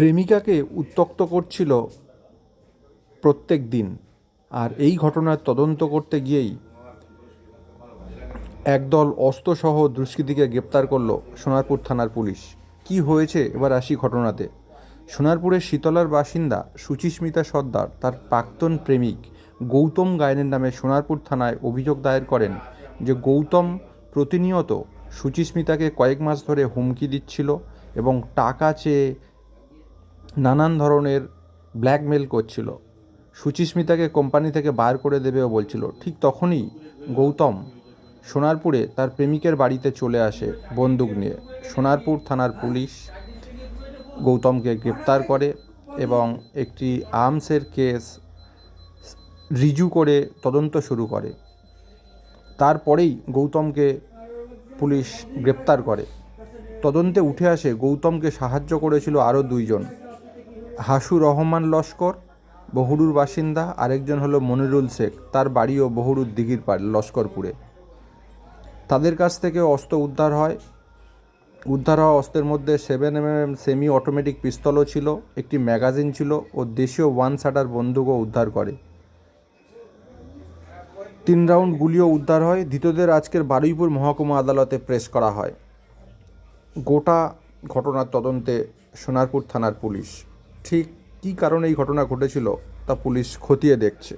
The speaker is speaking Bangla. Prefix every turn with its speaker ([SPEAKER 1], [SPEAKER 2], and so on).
[SPEAKER 1] প্রেমিকাকে উত্ত্যক্ত করছিল প্রত্যেক দিন আর এই ঘটনার তদন্ত করতে গিয়েই একদল অস্ত্রসহ দুষ্কৃতীকে গ্রেপ্তার করল সোনারপুর থানার পুলিশ। কি হয়েছে এবার আসি ঘটনাতে। সোনারপুরের শীতলার বাসিন্দা সুচিস্মিতা সর্দার, তার প্রাক্তন প্রেমিক গৌতম গায়নের নামে সোনারপুর থানায় অভিযোগ দায়ের করেন যে গৌতম প্রতিনিয়ত সুচিস্মিতাকে কয়েক মাস ধরে হুমকি দিচ্ছিল এবং টাকা চেয়ে নানান ধরনের ব্ল্যাকমেল করছিল। সুচিস্মিতাকে কোম্পানি থেকে বার করে দেবেও বলছিল, ঠিক তখনই গৌতম সোনারপুরে তার প্রেমিকের বাড়িতে চলে আসে বন্দুক নিয়ে। সোনারপুর থানার পুলিশ গৌতমকে গ্রেপ্তার করে এবং একটি আর্মসের কেস রিজু করে তদন্ত শুরু করে। তারপরেই গৌতমকে পুলিশ গ্রেপ্তার করে। তদন্তে উঠে আসে গৌতমকে সাহায্য করেছিল আরও দুইজন। হাসু রহমান লস্কর, বহুরুর বাসিন্দা, আরেকজন হলো মনিরুল শেখ, তার বাড়িও বহুরুর দিঘির পাড়, লস্করপুরে। তাদের কাছ থেকে অস্ত্র উদ্ধার হয়। উদ্ধার হওয়া অস্ত্রের মধ্যে seven M M semi automatic পিস্তলও ছিল, একটি ম্যাগাজিন ছিল ও দেশীয় ওয়ান শাটার বন্দুকও উদ্ধার করে। তিন রাউন্ড গুলিও উদ্ধার হয়। ধৃতদের আজকের বারুইপুর মহকুমা আদালতে প্রেস করা হয়। গোটা ঘটনার তদন্তে সোনারপুর থানার পুলিশ। ঠিক কী কারণে এই ঘটনা ঘটেছিল তা পুলিশ খতিয়ে দেখছে।